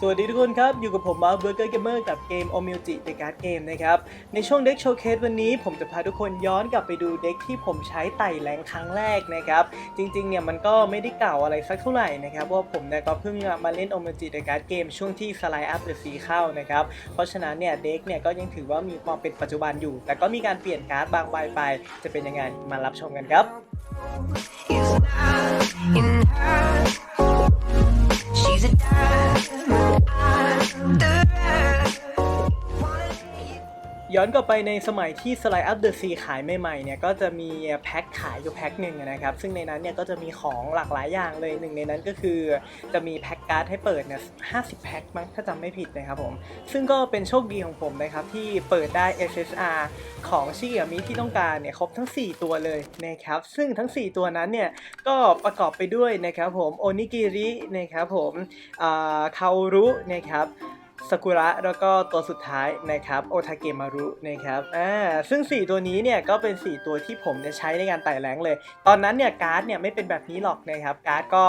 สวัสดีทุกคนครับ อยู่กับผมมาร์คเบอร์เกอร์เกมเมอร์กับเกม o m u j i The Card Game นะครับ ในช่วงเด็กโชว์เคสวันนี้ ผมจะพาทุกคนย้อนกลับไปดูเด็กที่ผมใช้ไต่แรงครั้งแรกนะครับ จริงๆ เนี่ยมันก็ไม่ได้เก่าอะไรสักเท่าไหร่นะครับเพราะว่าผมเนี่ยก็เพิ่งมาเล่น o m u j i The Card Game ช่วงที่ Slide Up the Sea เข้านะครับ เพราะฉะนั้นเนี่ยเด็กเนี่ยก็ยังถือว่ามีความเป็นปัจจุบันอยู่ แต่ก็มีการเปลี่ยนการ์ดบางใบไป จะเป็นยังไงมารับชมกันครับ it time? I'm the ย้อนกลับไปในสมัยที่ Slide Up the Sea ขายใหม่ๆเนี่ยก็จะมีแพ็คขายอยู่แพ็คหนึ่งนะครับ ซึ่งในนั้นเนี่ยก็จะมีของหลากหลายอย่างเลยหนึ่งในนั้นก็คือจะมีแพ็คการ์ดให้เปิดเนี่ย50แพ็คมั้งถ้าจำไม่ผิดนะครับผม ซึ่งก็เป็นโชคดีของผมนะครับที่เปิดได้ SSR ของชิเกามิที่ต้องการเนี่ยครบทั้ง 4 ตัวเลยนะครับ ซึ่งทั้ง 4 ตัวนั้นเนี่ยก็ประกอบไปด้วยนะครับผมโอนิกิรินะครับผมคารุนะครับ สกุระแล้วก็ตัวสุดท้ายนะครับโอทาเกมารุนะครับอ่าซึ่ง 4 ตัวนี้เนี่ยก็เป็น 4 ตัวที่ผมเนี่ยใช้ในการไต่แรงเลย ตอนนั้นเนี่ยการ์ดเนี่ยไม่เป็นแบบนี้หรอกนะครับการ์ดก็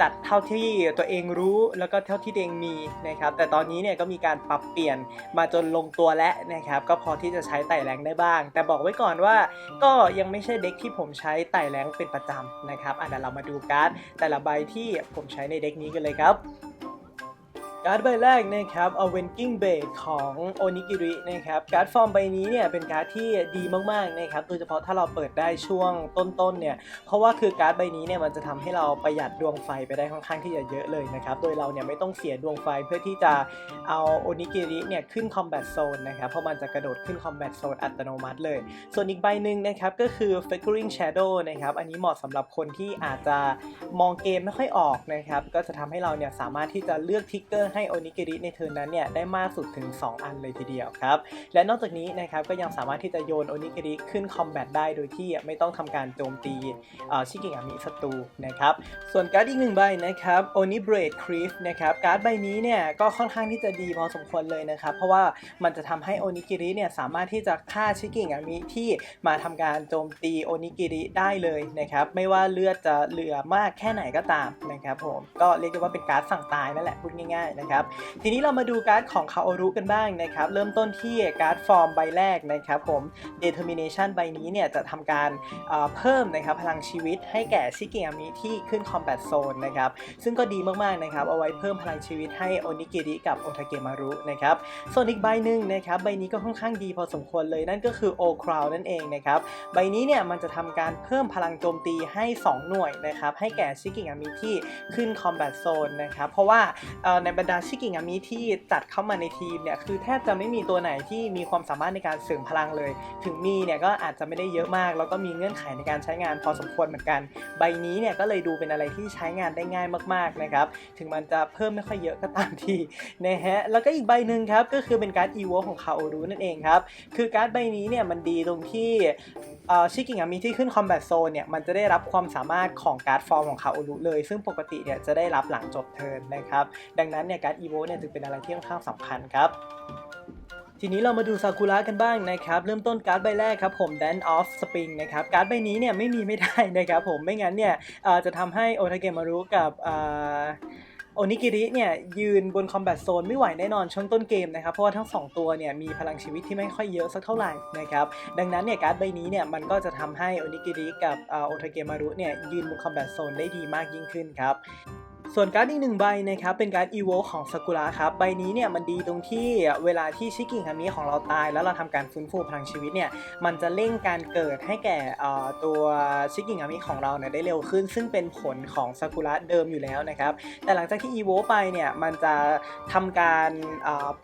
จัดเท่าที่ตัวเองรู้แล้วก็เท่าที่ตัวเองมีนะครับแต่ตอนนี้เนี่ยก็มีการปรับเปลี่ยนมาจนลงตัวแล้วนะครับก็พอที่จะใช้ไต่แรงได้บ้าง แต่บอกไว้ก่อนว่าก็ยังไม่ใช่เด็กที่ผมใช้ไต่แรงเป็นประจำนะครับอะเดี๋ยวเรามาดูการ์ดแต่ละใบที่ผมใช้ในเด็กนี้กันเลยครับ การ์ดใบแรกนะครับ Awakening Blade ของ Onigiri นะครับการ์ดฟอร์มใบนี้เนี่ยเป็นการ์ดที่ดีมากๆนะครับโดยเฉพาะถ้าเราเปิดได้ช่วงต้นๆเนี่ยเพราะว่าคือการ์ดใบนี้เนี่ยมันจะทำให้เราประหยัดดวงไฟไปได้ค่อนข้างที่จะเยอะเลยนะครับโดยเราเนี่ยไม่ต้องเสียดวงไฟเพื่อที่จะเอา Onigiri เนี่ยขึ้น Combat Zone นะครับเพราะมันจะกระโดดขึ้น Combat Zone อัตโนมัติเลย ส่วนอีกใบหนึ่งนะครับก็คือ Flickering Shadow นะครับอันนี้เหมาะสำหรับคนที่อาจจะมองเกมไม่ค่อยออกนะครับก็จะทำให้เราเนี่ยสามารถที่จะเลือกทิกเกอร์ให้โอนิกิริในเทิร์นนั้นเนี่ยได้มากสุดถึง 2 อันเลยทีเดียวครับ และนอกจากนี้นะครับก็ยังสามารถที่จะโยนโอนิกิริขึ้นคอมแบทได้โดยที่ไม่ต้องทำการโจมตีชิกิงามิศัตรูนะครับ ส่วนการ์ดอีกหนึ่งใบนะครับโอนิเบรดครีฟนะครับการ์ดใบนี้เนี่ยก็ค่อนข้างที่จะดีพอสมควรเลยนะครับ เพราะว่ามันจะทำให้โอนิกิริเนี่ยสามารถที่จะฆ่าชิกิงามิที่มาทำการโจมตีโอนิกิริได้เลยนะครับไม่ว่าเลือดจะเหลือมากแค่ไหนก็ตามนะครับผมก็เรียกได้ว่าเป็นการ์ดสั่งตายนั่นแหละพูดง่ายๆนะครับ ทีนี้เรามาดูการ์ดของคาโอรุกันบ้างนะครับ เริ่มต้นที่การ์ดฟอร์มใบแรกนะครับผม Determination ใบนี้เนี่ยจะทำการเอ่อเพิ่มนะครับพลังชีวิตให้แก่ชิเกอามิที่ขึ้น Combat Zone นะครับ ซึ่งก็ดีมากๆนะครับ เอาไว้เพิ่มพลังชีวิตให้โอนิกิริกับโอทาเกมารุนะครับ ส่วนอีกใบหนึ่งนะครับใบนี้ก็ค่อนข้างดีพอสมควรเลยนั่นก็คือ O Crown นั่นเองนะครับ ใบนี้เนี่ยมันจะทำการเพิ่มพลังโจมตีให้ 2 หน่วยนะครับให้แก่ชิกิงามิที่ขึ้น Combat Zone นะครับ เพราะว่าในบรรดาชิกิงามิที่จัดเข้ามาในทีมเนี่ยคือแทบจะไม่มีตัวไหนที่มีความสามารถในการเสริมพลังเลย ถึงมีเนี่ยก็อาจจะไม่ได้เยอะมาก แล้วก็มีเงื่อนไขในการใช้งานพอสมควรเหมือนกัน ใบนี้เนี่ยก็เลยดูเป็นอะไรที่ใช้งานได้ง่ายมากๆนะครับถึงมันจะเพิ่มไม่ค่อยเยอะก็ตามทีนะฮะแล้วก็อีกใบหนึ่งครับก็คือเป็นการ์ดอีโวของคาโอรุนั่นเองครับคือการ์ดใบนี้เนี่ยมันดีตรงที่ชิกิงามิที่ขึ้นคอมแบทโซนเนี่ยมันจะได้รับความสามารถของการ์ดฟอร์มของคาโอรุเลย ซึ่งปกติเนี่ยจะได้รับหลังจบเทิร์นนะครับดังนั้นเนี่ยการ์ดอีโวเนี่ยจึงเป็นอะไรที่ค่อนข้างสำคัญครับ ทีนี้เรามาดูซากุระกันบ้างนะครับ เริ่มต้นการ์ดใบแรกครับผม Dan of Spring นะครับ การ์ดใบนี้เนี่ยไม่มีไม่ได้นะครับผมไม่งั้นเนี่ยจะทำให้โอทาเกมารุกับโอนิกิริเนี่ยยืนบนคอมแบทโซนไม่ไหวแน่นอนช่วงต้นเกมนะครับ เพราะว่าทั้ง 2 ตัวเนี่ยมีพลังชีวิตที่ไม่ค่อยเยอะสักเท่าไหร่นะครับ ดังนั้นเนี่ยการ์ดใบนี้เนี่ยมันก็จะทำให้โอนิกิริกับเอ่อโอทาเกมารุเนี่ยยืนบนคอมแบทโซนได้ดีมากยิ่งขึ้นครับ ส่วนการ์ดอีกหนึ่งใบนะครับเป็นการ์ดอีโวของซากุระครับใบนี้เนี่ยมันดีตรงที่เวลาที่ชิกิงามิของเราตาย แล้วเราทำการฟื้นฟูพลังชีวิตเนี่ยมันจะเร่งการเกิดให้แก่ตัวชิกิงามิของเราเนี่ยได้เร็วขึ้น ซึ่งเป็นผลของซากุระเดิมอยู่แล้วนะครับแต่หลังจากที่อีโวไปเนี่ยมันจะทำการ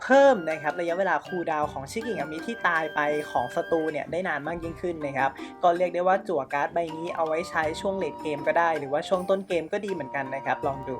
เพิ่มนะครับระยะเวลาคูลดาวของชิกิงามิที่ตายไปของศัตรูเนี่ยได้นานมากยิ่งขึ้นนะครับก็เรียกได้ว่าจั่วการ์ดใบนี้เอาไว้ใช้ช่วงเลดเกมก็ได้ หรือว่าช่วงต้นเกมก็ดีเหมือนกันนะครับลองดู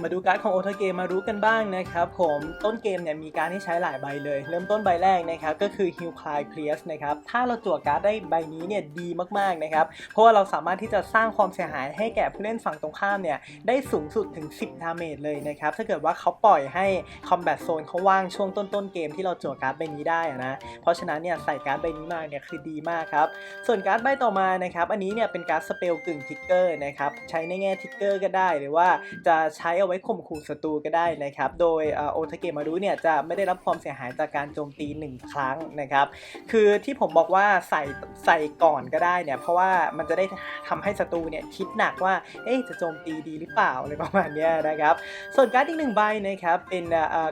มาดูการ์ดของโอทาเกมารู้กันบ้างนะครับผมต้นเกมเนี่ยมีการดที่ใช้หลายใบเลย เริ่มต้นใบแรกนะครับก็คือ Hill c l i c l e a r นะครับถ้าเราจั่วการ์ดได้ใบนี้เนี่ยดีมากๆนะครับเพราะว่าเราสามารถที่จะสร้างความเสียหายให้แก่ผู้เล่นฝั่งตรงข้ามเนี่ยได้สูงสุดถึง 10 ดาเมจเลยนะครับถ้าเกิดว่าเขาปล่อยให้ Combat Zone เขาว่างช่วงต้นๆเกมที่เราจั่วการ์ดใบนี้ได้นะเพราะฉะนั้นเนี่ยใส่การ์ดใบนี้มาเนี่ยคือดีมากครับส่วนการ์ดใบต่อมานะครับอันนี้เนี่ยเป็นการ์ดสเปลกึ่งทิกเกอร์นะครับใช้ในแง่ทิกเกอร์ก็ได้หรือว่าจะใช้เอาไว้ข่มขู่ศัตรูก็ได้นะครับ โดยโอทาเกะมารุเนี่ยจะไม่ได้รับความเสียหายจากการโจมตี 1 ครั้งนะครับ คือที่ผมบอกว่าใส่ใส่ก่อนก็ได้เนี่ย เพราะว่ามันจะได้ทำให้ศัตรูเนี่ยคิดหนักว่า เอ๊ะจะโจมตีดีหรือเปล่าอะไรประมาณนี้นะครับ ส่วนการ์ดอีกหนึ่งใบนะครับ เป็น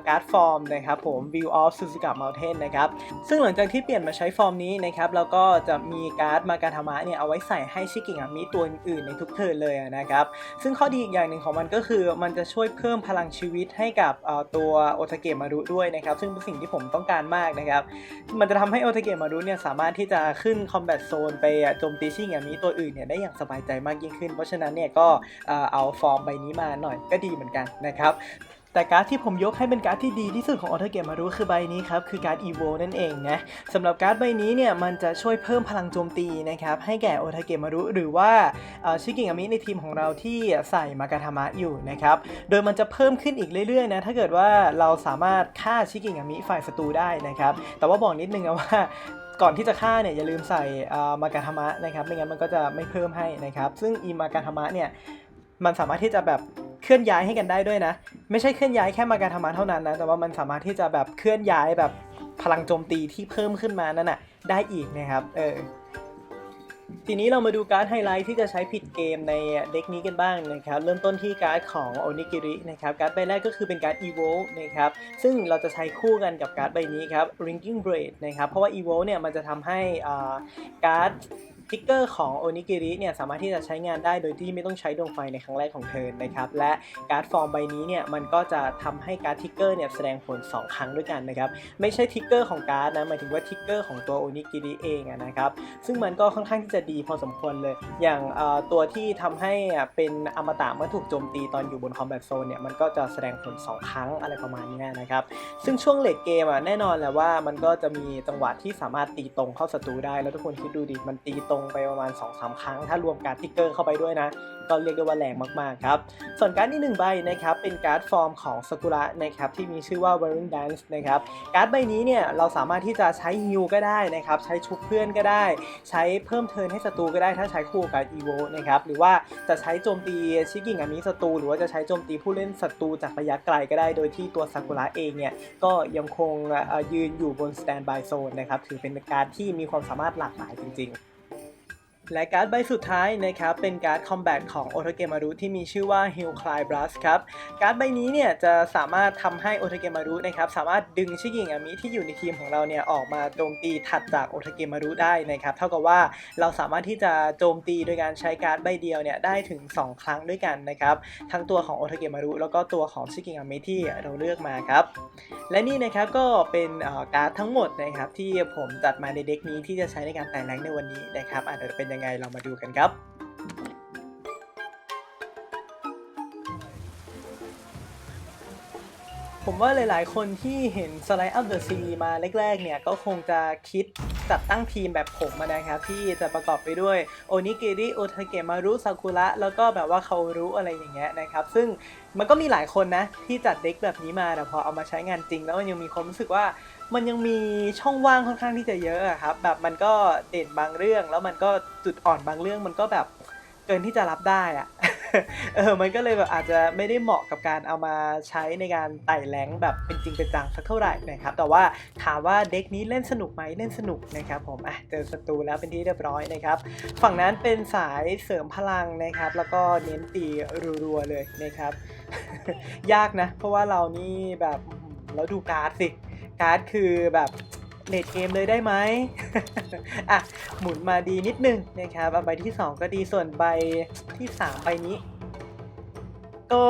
การ์ดฟอร์มนะครับผม View of Suzuka Mountain นะครับ ซึ่งหลังจากที่เปลี่ยนมาใช้ฟอร์มนี้นะครับเราก็จะมีการ์ดมากาทามะเนี่ยเอาไว้ใส่ให้ชิกิงามิตัวอื่นๆในทุกเทิร์นเลยนะครับ ซึ่งข้อดีอีกอย่างหนึ่งของมันก็คือมันจะจะช่วยเพิ่มพลังชีวิตให้กับตัวโอทาเกะมารุด้วยนะครับ ซึ่งเป็นสิ่งที่ผมต้องการมากนะครับ มันจะทำให้โอทาเกะมารุเนี่ยสามารถที่จะขึ้นคอมแบทโซนไปโจมตีชิงามิตัวอื่นเนี่ยได้อย่างสบายใจมากยิ่งขึ้น เพราะฉะนั้นเนี่ยก็เอาฟอร์มใบนี้มาหน่อยก็ดีเหมือนกันนะครับ แต่การ์ดที่ผมยกให้เป็นการ์ดที่ดีที่สุดของออเทเกะมารุคือใบนี้ครับ คือการ์ด EVO นั่นเองนะสำหรับการ์ดใบนี้เนี่ยมันจะช่วยเพิ่มพลังโจมตีนะครับให้แก่โอทาเกะมารุหรือว่าชิกิงามิในทีมของเราที่ใส่มากาทามะอยู่นะครับโดยมันจะเพิ่มขึ้นอีกเรื่อยๆนะถ้าเกิดว่าเราสามารถฆ่าชิกิงามิฝ่ายศัตรูได้นะครับแต่ว่าบอกนิดนึงนะว่าก่อนที่จะฆ่าเนี่ยอย่าลืมใส่มากาทามะนะครับไม่งั้นมันก็จะไม่เพิ่มให้นะครับซึ่งอีมากาทามะเนี่ยมันสามารถที่จะแบบ ลื่อนย้ายให้กันได้ด้วยนะ ไม่ใช่เคลื่อนย้ายแค่มาการทามะเท่านั้นนะ แต่ว่ามันสามารถที่จะแบบเคลื่อนย้ายแบบพลังโจมตีที่เพิ่มขึ้นมานั่นน่ะได้อีกนะครับ เออ ทีนี้เรามาดูการ์ดไฮไลท์ที่จะใช้ผิดเกมในเด็กนี้กันบ้างนะครับ เริ่มต้นที่การ์ดของโอนิกิรินะครับ การ์ดใบแรกก็คือเป็นการ์ด Evo นะครับ ซึ่งเราจะใช้คู่กันกับการ์ดใบนี้ครับ Ringing Blade นะครับ เพราะว่า Evo เนี่ยมันจะทำให้อ่าการ์ด ทิกเกอร์ของโอนิกิริเนี่ยสามารถที่จะใช้งานได้โดยที่ไม่ต้องใช้ดวงไฟในครั้งแรกของเทิร์นะครับและการ์ดฟอร์มใบนี้เนี่ยมันก็จะทำให้การ์ดทิกเกอร์เนี่ยแสดงผล 2 ครั้งด้วยกันนะครับไม่ใช่ทิกเกอร์ของการ์ดนะหมายถึงว่าทิกเกอร์ของตัวโอนิกิริเองนะครับซึ่งมันก็ค่อนข้างที่จะดีพอสมควรเลย อย่างตัวที่ทำให้เป็นอมตะเมื่อถูกโจมตีตอนอยู่บนคอมแบทโซนเนี่ยมันก็จะแสดงผล 2 ครั้งอะไรประมาณนี้นะครับซึ่งช่วงเลดเกมอะแน่นอนแหละว่ามันก็จะมีจังหวะที่สามารถตีตรงเข้าศัตรูได้แล้วทุกคนคิดดูดิมันตีตรงไปประมาณ2อสาครั้ง ถ้ารวมการทิกเกอร์เข้าไปด้วยนะ ก็เรียกได้ว่าแรงมากๆครับ ส่วนการ์ดที่หนึ่งใบนะครับเป็นการ์ดฟอร์มของซากุระนะครับที่มีชื่อว่า Wearing Dance นะครับการ์ดใบนี้เนี่ยเราสามารถที่จะใช้ฮิลก็ได้นะครับใช้ชุบเพื่อนก็ได้ ใช้เพิ่มเทิร์นให้ศัตรูก็ได้ถ้าใช้คู่กับอีโวนะครับหรือว่าจะใช้โจมตีชิกิงอามิศัตรูหรือว่าจะใช้โจมตีผู้เล่นศัตรูจากระยะไกลก็ได้ โดยที่ตัวซากุระเองเนี่ยก็ยังคงยืนอยู่บนสแตนบายโซนนะครับถือเป็นการ์ดที่มีความสามารถหลากหลายจริงๆ และการ์ดใบสุดท้ายนะครับเป็นการ์ดคอมแบทของโอทาเกมารุที่มีชื่อว่า Hill Cry Blast ครับการ์ดใบนี้เนี่ยจะสามารถทำให้โอทาเกมารุนะครับสามารถดึงชิกิงอามิที่อยู่ในทีมของเราเนี่ยออกมาโจมตีถัดจากโอทาเกมารุได้นะครับเท่ากับว่าเราสามารถที่จะโจมตีโดยการใช้การ์ดใบเดียวเนี่ยได้ถึง 2 ครั้งด้วยกันนะครับทั้งตัวของโอทาเกมารุแล้วก็ตัวของชิกิงอามิที่เราเลือกมาครับและนี่นะครับก็เป็นการ์ดทั้งหมดนะครับที่ผมจัดมาในเด็กนี้ที่จะใช้ในการแต่งแรงในวันนี้นะครับอาจจะเป็นยังไงเรามาดูกันครับผมว่าหลาย ๆ คนที่เห็น Slide Up the Sea มาแรก ๆ เนี่ย ก็คงจะคิดจัดตั้งทีมแบบผมนะครับ ที่จะประกอบไปด้วยโอนิกิริโอทาเกะมารุซากุระแล้วก็แบบว่าเขารู้อะไรอย่างเงี้ยนะครับ ซึ่งมันก็มีหลายคนนะ ที่จัดเด็กแบบนี้มาแต่พอเอามาใช้งานจริง แล้วมันยังมีความรู้สึกว่า มันยังมีช่องว่างค่อนข้างที่จะเยอะอะครับ แบบมันก็เด่นบางเรื่อง แล้วมันก็จุดอ่อนบางเรื่องมันก็แบบเกินที่จะรับได้อะเออ มันก็เลยแบบอาจจะไม่ได้เหมาะกับการเอามาใช้ในการไต่แรงแบบเป็นจริงเป็นจังสักเท่าไหร่นะครับ แต่ว่าถามว่าเด็กนี้เล่นสนุกไหมเล่นสนุกนะครับผม อะเจอศัตรูแล้วเป็นที่เรียบร้อยนะครับ ฝั่งนั้นเป็นสายเสริมพลังนะครับ แล้วก็เน้นตีรัวๆเลยนะครับ ยากนะ เพราะว่าเรานี่แบบแล้วดูการ์ดสิ การ์ดคือแบบเลดเกมเลยได้ไหมอะ หมุนมาดีนิดนึงนะครับเอาใบที่ 2 ก็ดีส่วนใบที่ 3 ใบนี้ ก็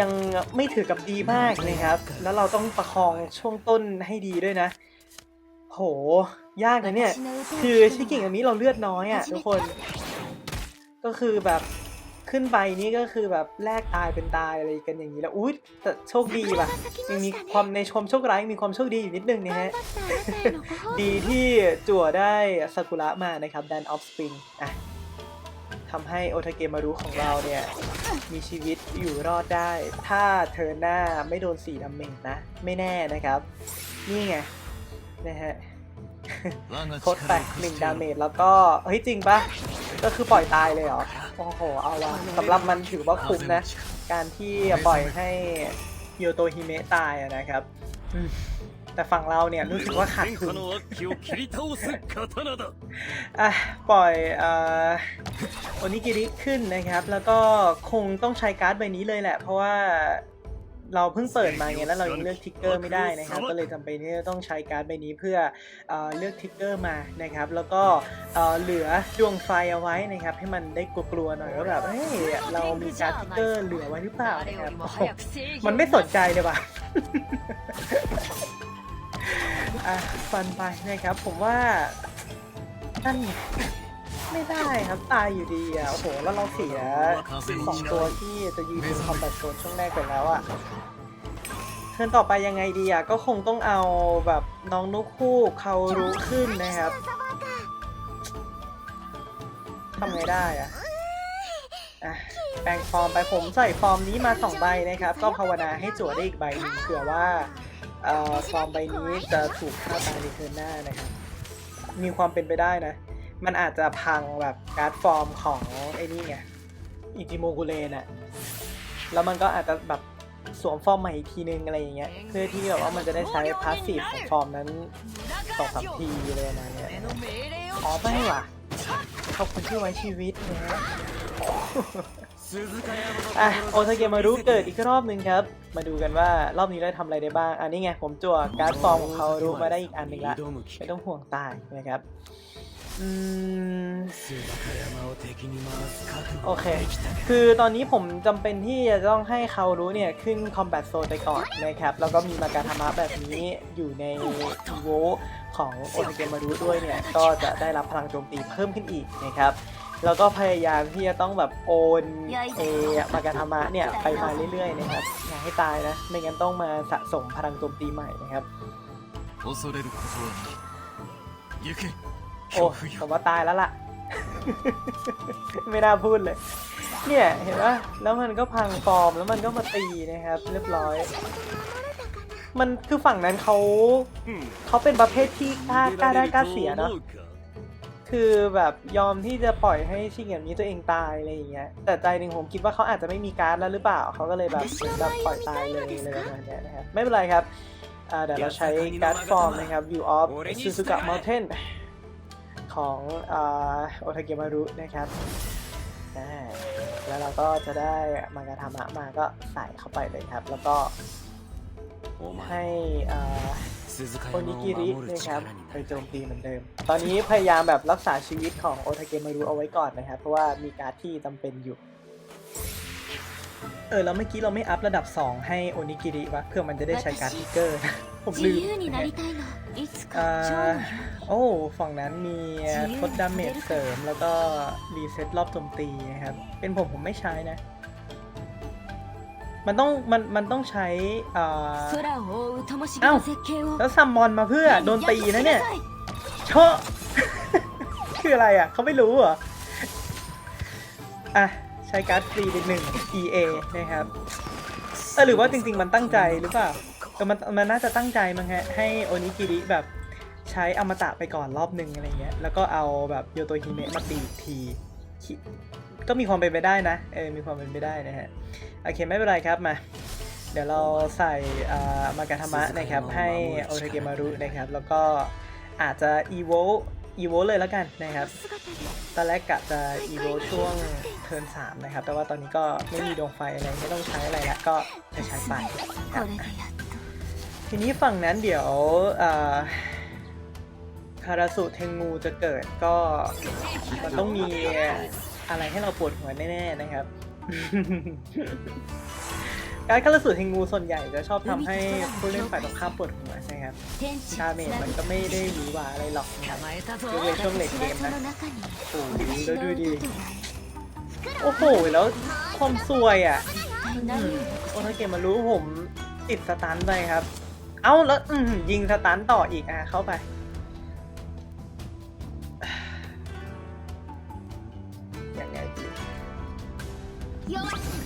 ยังไม่ถือกับดีมากนะครับ แล้วเราต้องประคองช่วงต้นให้ดีด้วยนะ โห ยากนะเนี่ย คือชิกิงอันนี้เราเลือดน้อยอะ่ะทุกคน ก็คือแบบ ขึ้นไปนี่ก็คือแบบแลกตายเป็นตายอะไรกันอย่างนี้แล้วอุ้ยแต่โชคดีว่ะยังมีความในชมโชคร้ายมีความโชคดีอยู่นิดนึงนะฮะ ดีที่จั่วได้ซากุระมานะครับ Dan of Spring อะทำให้โอทาเกมารุของเราเนี่ย มีชีวิตอยู่รอดได้ ถ้าเธอหน้าไม่โดนสีดาเมจนะ ไม่แน่นะครับ นี่ไง นะฮะโคตรไปหนึ่งดาเมจแล้วก็ เฮ้ย จริงปะ ก็คือปล่อยตายเลยเหรอ โอ้โห เอาละสำหรับมันถือว่าคุ้มนะ การที่ปล่อยให้โยโตฮิเมะตายนะครับ แต่ฝั่งเราเนี่ยรู้สึกว่าขาดคุนปล่อยโอนิกิริขึ้นนะครับ แล้วก็คงต้องใช้การ์ดใบนี้เลยแหละ เพราะว่า เราเพิ่งเปิดมาไงแล้วเรายังเลือกทิกเกอร์ไม่ได้นะครับก็เลยจำเป็นที่จะต้องใช้การ์ดใบนี้เพื่อเอ่อเลือกทิกเกอร์มานะครับ แล้วก็เอ่อเหลือดวงไฟเอาไว้นะครับ ให้มันได้กลัวๆหน่อยว่าแบบเฮ้ยเรามีการ์ดทิกเกอร์เหลือไว้หรือเปล่านะครับโอ้โหมันไม่สนใจเลยว่ะอะฟันไปนะครับ ผมว่านั่น ไม่ได้ครับตายอยู่ดีอะโอ้โหแล้วเราเสียสองตัวที่จะยืนคอมแบทโซนช่วงแรกไปแล้วอะเทิร์นต่อไปยังไงดีอะก็คงต้องเอาแบบน้องนกคู่เขารู้ขึ้นนะครับทำไงได้อะแปลงฟอร์มไปผมใส่ฟอร์มนี้มาสองใบนะครับ ก็ภาวนาให้จั่วได้อีกใบนึงเผื่อว่าฟอร์มใบนี้จะถูกฆ่าตายในเทิร์นหน้านะครับ มีความเป็นไปได้นะ มันอาจจะพังแบบการ์ดฟอร์มของไอ้นี่ไงอิจิโมกุเลน่ะแล้วมันก็อาจจะแบบสวมฟอร์มใหม่อีกทีนึงอะไรอย่างเงี้ยเพื่อที่แบบว่ามันจะได้ใช้พาสซีฟของฟอร์มนั้นสองสามทีเลยนะเนี่ยขอไม่ว่ะขอบคุณที่ไว้ชีวิตนะอะโอทาเกมารุเกิดอีกรอบหนึ่งครับ มาดูกันว่ารอบนี้ได้ทำอะไรได้บ้าง อันนี้ไงผมจั่วการ์ดฟอร์มของเขารู้มาได้อีกอันหนึ่งละไม่ต้องห่วงตายนะครับ โอเค คือตอนนี้ผมจำเป็นที่จะต้องให้เขารู้เนี่ย ขึ้นคอมแบทโซนไปก่อนนะครับ แล้วก็มีมาการธรรมะแบบนี้อยู่ในโวของโอทเกมารุด้วยเนี่ย ก็จะได้รับพลังโจมตีเพิ่มขึ้นอีกนะครับแล้วก็พยายามที่จะต้องแบบโอนเอมาการธรรมะเนี่ยไปมาเรื่อยๆนะครับอย่าให้ตายนะ ไม่งั้นต้องมาสะสมพลังโจมตีใหม่นะครับ โอ้ผมว่าตายแล้วล่ะ ไม่น่าพูดเลย เนี่ยเห็นปะแล้วมันก็พังฟอร์มแล้วมันก็มาตีนะครับ เรียบร้อย มันคือฝั่งนั้นเขาเขาเป็นประเภทที่กล้ากล้าได้กล้าเสียเนาะคือแบบยอมที่จะปล่อยให้ชิงแบบนี้ตัวเองตายอะไรอย่างเงี้ยแต่ใจหนึ่งผมคิดว่าเขาอาจจะไม่มีการ์ดแล้วหรือเปล่าเขาก็เลยแบบแบบปล่อยตายเลยอะไรประมาณนี้นะครับไม่เป็นไรครับเดี๋ยวเราใช้การ์ดฟอร์มนะครับ view of Suzuka Mountain ของโอทาเกมารุนะครับ แล้วเราก็จะได้มากาธรรมะมาก็ใส่เข้าไปเลยครับ แล้วก็ให้โอนิกิรินะครับไปโจมตีเหมือนเดิม ตอนนี้พยายามแบบรักษาชีวิตของโอทาเกมารุเอาไว้ก่อนนะครับ เพราะว่ามีการที่จำเป็นอยู่ เออแล้วเมื่อกี้เราไม่อัพระดับ 2 ให้โอนิกิริวะเพื่อมันจะได้ใช้การ์ดทิกเกอร์ ผมลืม โอ้ฝั่งนั้นมีทดดาเมจเสริมแล้วก็รีเซ็ตรอบโจมตีนะครับ เป็นผมผมไม่ใช้นะ มันต้องมันมันต้องใช้อ้าวแล้วซัมมอนมาเพื่อโดนตีนะเนี่ยเชอะคืออะไรอะเขาไม่รู้เหรอ อะ ใช้การ์ดฟรีไปหนึ่ง EA นะครับเออหรือว่าจริง ๆ มันตั้งใจหรือเปล่าแต่มันมันน่าจะตั้งใจมั้งฮะให้โอนิกิริแบบ ใช้อมตะไปก่อนรอบหนึ่งอะไรเงี้ย แล้วก็เอาแบบโยโตฮิเมะมาตีอีกทีก็มีความเป็นไปได้นะ เออ มีความเป็นไปได้นะฮะ โอเค ไม่เป็นไรครับ มา เดี๋ยวเราใส่มากาธรรมะนะครับ ให้โอทาเกมารุนะครับ แล้วก็อาจจะอีโวอีโวเลยแล้วกันนะครับ ตอนแรกกะจะอีโวช่วงเทิร์นสามนะครับ แต่ว่าตอนนี้ก็ไม่มีดวงไฟอะไร ไม่ต้องใช้อะไรละก็จะใช้ไปทีนี้ฝั่งนั้นเดี๋ยว คาราสุเทงูจะเกิดก็มันต้องมีอะไรให้เราปวดหัวแน่ๆนะครับ การคาราสุเทงูส่วนใหญ่จะชอบทำให้ผู้เล่นฝ่ายตรงข้ามปวดหัวใช่ครับชาเมจมันก็ไม่ได้มีว่าอะไรหรอกนะครับยกเนช่วงเลดเกมนะโอ้โหแล้วดูดีโอ้โหแล้วความสวยอะโอ้ถ้าเกมมารู้ผมติดสตันไปครับ เอ้าแล้วยิงสตันต่ออีกอะเข้าไป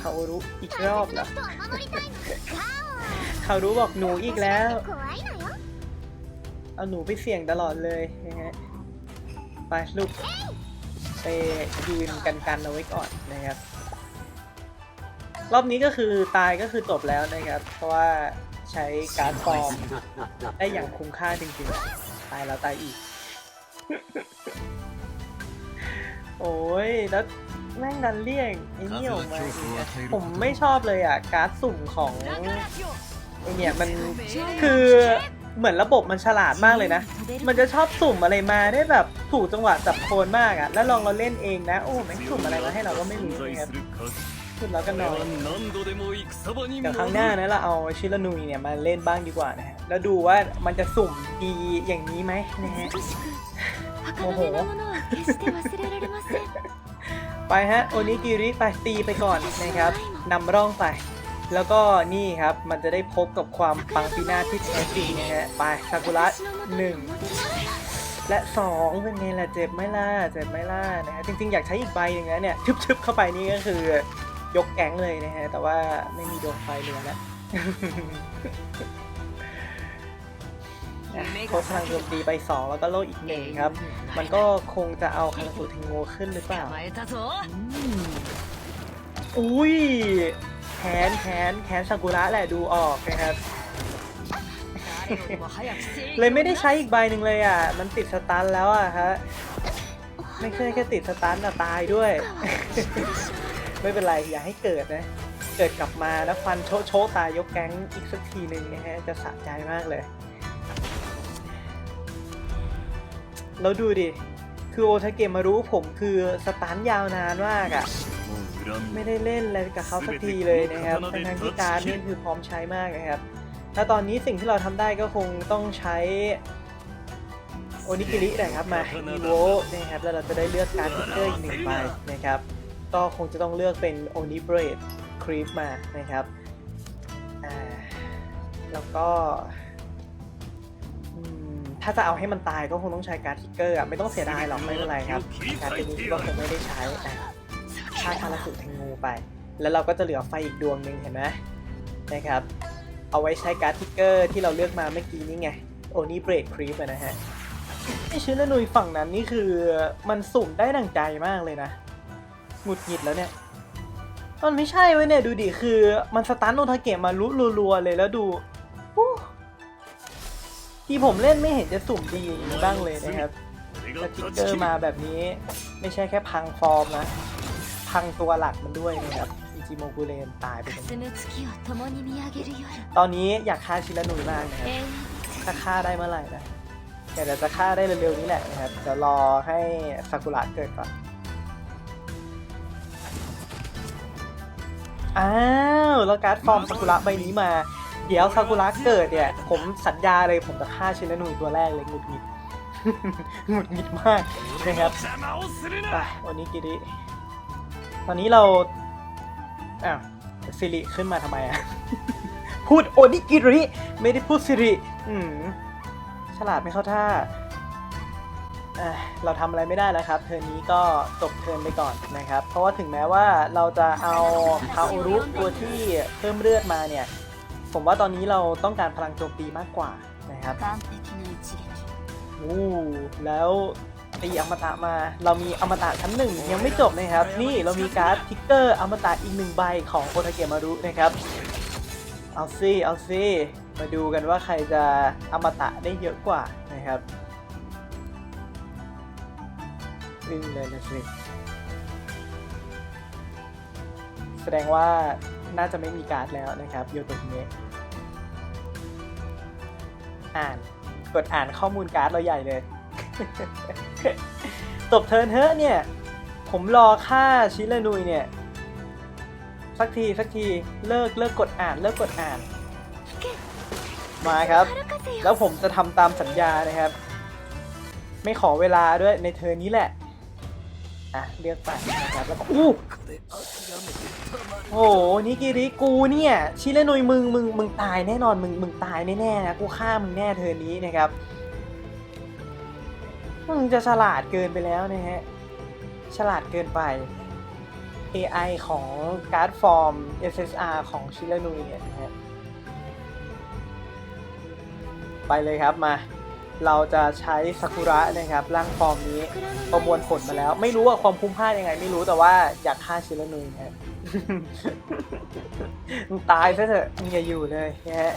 เขารู้อีกรอบแล้วเขารู้บอกหนูอีกแล้ว เอาหนูไปเสี่ยงตลอดเลยนะฮะ ไปลูกไปยืนกันกันเอาไว้ก่อนนะครับ รอบนี้ก็คือตายก็คือจบแล้วนะครับ เพราะว่าใช้การ์ดฟอร์มได้อย่างคุ้มค่าจริงๆ ตายแล้วตายอีก โอ้ยแล้ว แม่งดันเลี่ยงไอ้เนี่ยออกมาผมไม่ชอบเลยอะ การ์ดสุ่มของไอเนี่ยมันคือเหมือนระบบมันฉลาดมากเลยนะ มันจะชอบสุ่มอะไรมาได้แบบถูกจังหวะจับโคนมากอะ แล้วลองเราเล่นเองนะ โอ้แม่งสุ่มอะไรมาให้เราก็ไม่รู้นะครับขึ้นแล้วกันนอนเดี๋ยวครั้งหน้านะเราเอาชิลนุยเนี่ยมาเล่นบ้างดีกว่านะฮะ แล้วดูว่ามันจะสุ่มดีอย่างนี้ไหมนะฮะโอ้โห ไปฮะโอนิกิริไปตีไปก่อนนะครับนำร่องไป แล้วก็นี่ครับมันจะได้พบกับความปังปีนาที่แท้จริงนะฮะไปซากุระหนึ่งและสองเป็นไงล่ะเจ็บไหมล่ะเจ็บไหมล่ะนะฮะจริงๆ อยากใช้อีกใบหนึ่งนะเนี่ยชึบๆเข้าไปนี่ก็คือยกแก๊งเลยนะฮะแต่ว่าไม่มีดวงไฟเหลือแล้ว โคพลังโจมตีไปสองแล้วก็โล่อีกหนึ่งครับ มันก็คงจะเอาคาราสุเทงโงขึ้นหรือเปล่าอุ้ยแขนแขนแขนซากุระแหละดูออกนะครับ เลยไม่ได้ใช้อีกใบหนึ่งเลยอะ มันติดสตันแล้วอะฮะ ไม่ใช่แค่ติดสตันแต่ตายด้วย ไม่เป็นไรอย่าให้เกิดนะ เกิดกลับมาแล้วฟันโชโชตายยกแก๊งอีกสักทีหนึ่งนะฮะ จะสะใจมากเลย แล้วดูดิ คือโอทาเกะมารู้ผมคือสตันยาวนานมากอะ ไม่ได้เล่นอะไรกับเขาสักทีเลยนะครับทั้งทที่การดนี่คือพร้อมใช้มากนะครับ ถ้าตอนนี้สิ่งที่เราทำได้ก็คงต้องใช้โอนิกิรินะครับมาอีโวนะครับแล้วเราจะได้เลือกการดทิกเกอร์อีกหนึ่งใบนะครับก็คงจะต้องเลือกเป็นโอนิเบรดครีปมานะครับอ่าแล้วก็อืม ถ้าจะเอาให้มันตายก็คงต้องใช้การดทิกเกอร์อะไม่ต้องเสียดายหรอกไม่เป็นไรครับการดตัวนี้ก็คงไม่ได้ใช้อะฆ่าคาราสุแทงงูไป แล้วเราก็จะเหลือไฟอีกดวงหนึ่งเห็นไหมนะครับ เอาไว้ใช้การ์ดทิกเกอร์ที่เราเลือกมาเมื่อกี้นี่ไงโอนี่เบรดครีปนะฮะไอชื่อละนุยฝั่งนั้นนี่คือมันสุ่มได้ดังใจมากเลยนะหงุดหงิดแล้วเนี่ยมันไม่ใช่เว้ยเนี่ยดูดิคือมันสตันโนทาเกะมาลุรัวๆเลยแล้วดูอู้ ที่ผมเล่นไม่เห็นจะสุ่มดีอย่างนี้บ้างเลยนะครับสติกเกอร์มาแบบนี้ไม่ใช่แค่พังฟอร์มนะ พังตัวหลักมันด้วยนะครับอิจิโมกุเรนตายไปตอนนี้อยากฆ่าชิระนุยมากนะครับถ้าฆ่าได้เมื่อไหร่นะแต่จะฆ่าได้เร็วๆนี้แหละนะครับจะรอให้ซากุระเกิดก่อนอ้าวแล้วการ์ดฟอร์มซากุระใบนี้มา เดี๋ยวซากุระเกิดเนี่ย ผมสัญญาเลยผมจะฆ่าชิรานุยตัวแรกเลยหงุดหงิดหงุดหงิดมากนะครับไปวันนี้กิริตอนนี้เราอ้าวสิริขึ้นมาทำไมอะพูดโอนิกิริไม่ได้พูดสิริอืมฉลาดไม่เข้าท่าเราทำอะไรไม่ได้แล้วครับเทอร์นนี้ก็จบเทิร์นไปก่อนนะครับ เพราะว่าถึงแม้ว่าเราจะเอาคาโอรุตัวที่เพิ่มเลือดมาเนี่ย ผมว่าตอนนี้เราต้องการพลังโจมตีมากกว่านะครับตามเทคโนโลยีอ้แล้วตีอมตะมา เรามีอมตะชั้นหนึ่งยังไม่จบนะครับ นี่เรามีการ์ดทิกเกอร์อมตะอีกหนึ่งใบของโอทาเกมารุนะครับ เอาซี่เอาซี่มาดูกันว่าใครจะอมตะได้เยอะกว่านะครับอึ้งเลยนะสิแสดงว่า น่าจะไม่มีการ์ดแล้วนะครับโยโตเมะอ่านกดอ่านข้อมูลการ์ดเราใหญ่เลยจบเทิร์นเฮ้เนี่ย ผมรอค่าชิลนุยเนี่ย สักที สักทีเลิกเลิกกดอ่าน เลิกกดอ่าน มาครับ แล้วผมจะทำตามสัญญานะครับ ไม่ขอเวลาด้วยในเทิร์นนี้แหละ อะ เลือกไปนะครับแล้วก็อู้ โอ้โหนิกิริกูเนี่ยชิเลนุยมึงมึงมึงตายแน่นอนมึงมึงตายแน่ๆนะกูฆ่ามึงแน่เทิร์นนี้นะครับมึงจะฉลาดเกินไปแล้วนะฮะฉลาดเกินไป AI ของการ์ดฟอร์ม SSR ของชิเลนุยเนี่ยนะฮะไปเลยครับมา เราจะใช้ซากุระนะครับร่างฟอร์มนี้ประมวลผลมาแล้ว ไม่รู้ว่าความคุ้มค่ายังไง ไม่รู้แต่ว่าอยากฆ่าชิรนุยนะมึงตายซะเถอะมึงอย่าอยู่เลยนะฮะ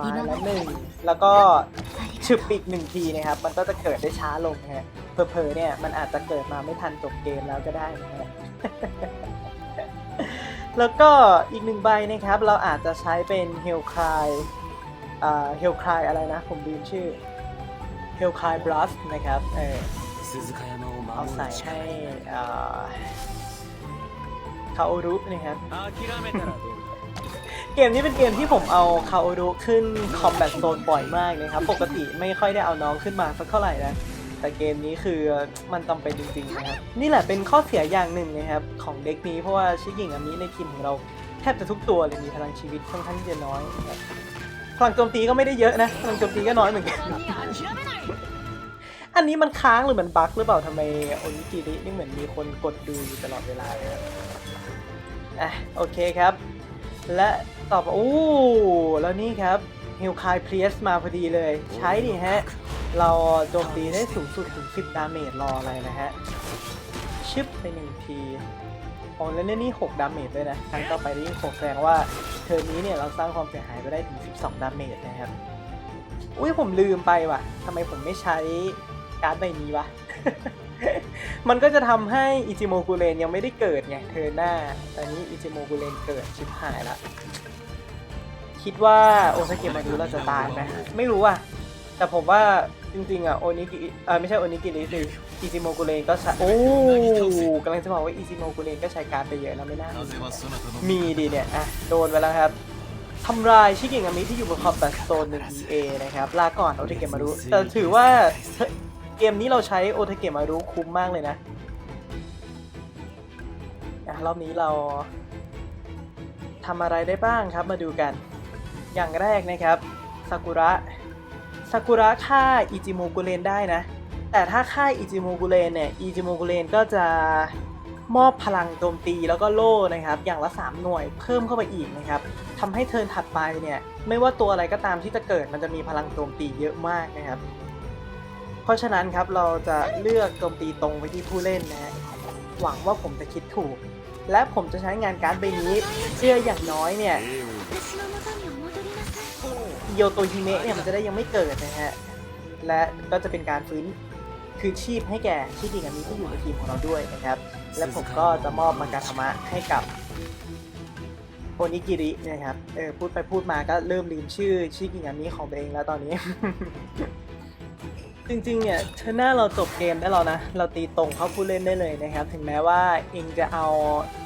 ตายแล้วหนึ่งแล้วก็ฉึบอีกหนึ่งทีนะครับ มันก็จะเกิดได้ช้าลงนะฮะเพอๆเนี่ยมันอาจจะเกิดมาไม่ทันจบเกมแล้วก็ได้นะฮะแล้วก็อีกหนึ่งใบนะครับ เราอาจจะใช้เป็นเฮลคลาย เฮลคลายอะไรนะ ผมลืมชื่อเฮลคลายบลัสนะครับเออเอาใส่ให้คาโอรุนะครับเกมนี้เป็นเกมที่ผมเอาคาโอรุขึ้นคอมแบทโซนบ่อยมากนะครับ ปกติไม่ค่อยได้เอาน้องขึ้นมาสักเท่าไหร่นะแต่เกมนี้คือมันจำเป็นจริงๆนะครับ นี่แหละเป็นข้อเสียอย่างหนึ่งนะครับ ของเด็กนี้เพราะว่าชิคกิงอามิในทีมของเราแทบจะทุกตัวเลยมีพลังชีวิตค่อนข้างจะน้อยนะครับ พลังโจมตีก็ไม่ได้เยอะนะพลังโจมตีก็น้อยเหมือนกัน อันนี้มันค้างหรือมันบั๊กหรือเปล่าทำไมโอนิกิรินี่เหมือนมีคนกดดูอยู่ตลอดเวลาเลยอะโอเคครับ และตอไปโอ้แล้วนี่ครับเฮลคายเพลียสมาพอดีเลย ใช้ดิฮะ เราโจมตีได้สูงสุดถึง 10 ดาเมจรออะไรนะฮะ ชิปไปหนึ่งที อ๋อแล้วเนี่ยนี่6ดาเมจด้วยนะครั้งต่อไปได้ยิ่ง6แสดงว่าเทอร์นนี้เนี่ยเราสร้างความเสียหายไปได้ถึง 12 ดาเมจนะครับ อุ้ยผมลืมไปว่ะทำไมผมไม่ใช้การ์ดใบนี้วะ มันก็จะทำให้อิจิโมกุเรนยังไม่ได้เกิดไงเธอหน้าแต่นี้อิจิโมกุเรนเกิดชิบหายละ คิดว่าโอซากะมาดูเราจะตายไหมไม่รู้อะ แต่ผมว่าจริงๆอะโอนิกิเออไม่ใช่โอนิกิริสิ อีซิโมกุเรนก็ใช้โอ้กำลังจะบอกว่าอีซิโมกุเรนก็ใช้การไปเยอะแล้วไม่น่ามีดีเนี่ยอะโดนไปแล้วครับทำลายชิกิงามิที่อยู่บนขอบแบทโซนหนึ่ง 1A นะครับลาก่อนโอเทเกมารุแต่ถือว่าเกมนี้เราใช้โอเทเกมารุคุ้มมากเลยนะอะรอบนี้เราทำอะไรได้บ้างครับมาดูกัน อย่างแรกนะครับซากุระซากุระฆ่าอิจิโมกุเรนได้นะ แต่ถ้าค่ายอิจิโมกุเรนเนี่ยอิจิโมกุเรนก็จะมอบพลังโจมตีแล้วก็โล่นะครับ อย่างละ 3 หน่วยเพิ่มเข้าไปอีกนะครับทำให้เทิร์นถัดไปเนี่ยไม่ว่าตัวอะไรก็ตามที่จะเกิดมันจะมีพลังโจมตีเยอะมากนะครับ เพราะฉะนั้นครับเราจะเลือกโจมตีตรงไปที่ผู้เล่นนะหวังว่าผมจะคิดถูก และผมจะใช้งานการ์ดใบนี้เพื่ออย่างน้อยเนี่ยโยโตฮิเมะเนี่ยมันจะได้ยังไม่เกิดนะฮะและก็จะเป็นการฟื้น คือชีพให้แก่ชิกิงามิที่อยู่ในทีมของเราด้วยนะครับ และผมก็จะมอบมากาธรรมะให้กับโอนิกิรินะครับ เออพูดไปพูดมาก็เริ่มลืมชื่อชิกิงามิของตัวเองแล้วตอนนี้ จริงๆเนี่ยเทอร์หน้าเราจบเกมได้แล้วนะ เราตีตรงเข้าผู้เล่นได้เลยนะครับ ถึงแม้ว่าเองจะเอา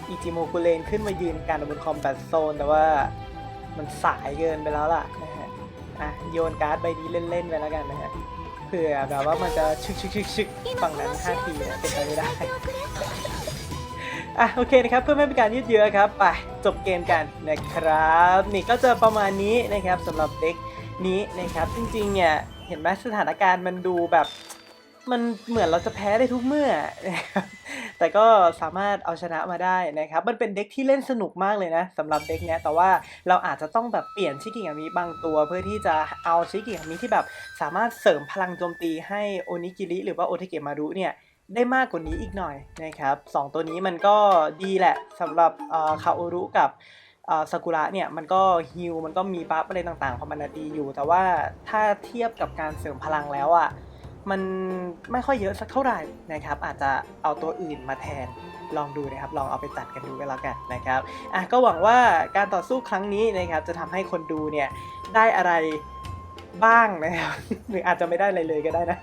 อิจิโมกุเรนขึ้นมายืนกันบนคอมแบทโซน แต่ว่ามันสายเกินไปแล้วล่ะนะฮะ อะโยนการ์ดใบนี้เล่นๆไปแล้วกันนะฮะเผื่อแบบว่ามันจะชึกชึกชึกชึกฝั่งนั้นห้าทีเนี่ยเป็นไปไม่ได้อะโอเคนะครับเพื่อไม่เป็นการยืดเยื้อครับไปจบเกมกันนะครับ นี่ก็จะประมาณนี้นะครับสำหรับเด็กนี้นะครับ จริงๆเนี่ยเห็นไหมสถานการณ์มันดูแบบ มันเหมือนเราจะแพ้ได้ทุกเมื่อนะครับ แต่ก็สามารถเอาชนะมาได้นะครับ มันเป็นเด็กที่เล่นสนุกมากเลยนะสำหรับเด็กเนี้ยแต่ว่าเราอาจจะต้องแบบเปลี่ยนชิกิงามิบางตัว เพื่อที่จะเอาชิกิงามิที่แบบสามารถเสริมพลังโจมตีให้โอนิกิริหรือว่าโอเทเกมารุเนี่ยได้มากกว่านี้อีกหน่อยนะครับสองตัวนี้มันก็ดีแหละสำหรับเอ่อคาโอรุกับเอ่อซากุระเนี่ยมันก็ฮิลมันก็มีบัฟอะไรต่างๆของมันดีอยู่ แต่ว่าถ้าเทียบกับการเสริมพลังแล้วอะ มันไม่ค่อยเยอะสักเท่าไหร่นะครับ อาจจะเอาตัวอื่นมาแทนลองดูนะครับ ลองเอาไปตัดกันดูกันแล้วกันนะครับอะก็หวังว่าการต่อสู้ครั้งนี้นะครับ จะทำให้คนดูเนี่ยได้อะไรบ้างนะครับ หรืออาจจะไม่ได้อะไรเลยก็ได้นะ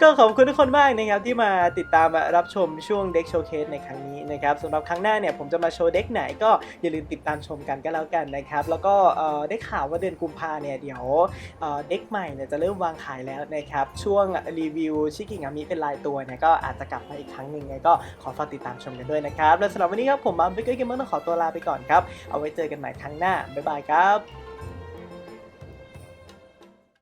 ก็ขอบคุณทุกคนมากนะครับที่มาติดตามรับชมช่วงเด็กโชว์เคสในครั้งนี้นะครับสำหรับครั้งหน้าเนี่ยผมจะมาโชว์เด็กไหนก็อย่าลืมติดตามชมกันก็แล้วกันนะครับ แล้วก็ได้ข่าวว่าเดือนกุมภาเนี่ยเดี๋ยวเด็กใหม่เนี่ยจะเริ่มวางขายแล้วนะครับช่วงรีวิวชิกิงามิเป็นรายตัวเนี่ยก็อาจจะกลับมาอีกครั้งหนึ่งไงก็ขอฝากติดตามชมกันด้วยนะครับและสำหรับวันนี้ครับผมบัมเบเกอร์เกมเมอร์ต้องขอตัวลาไปก่อนครับเอาไว้เจอกันใหม่ครั้งหน้าบ๊ายบายครับ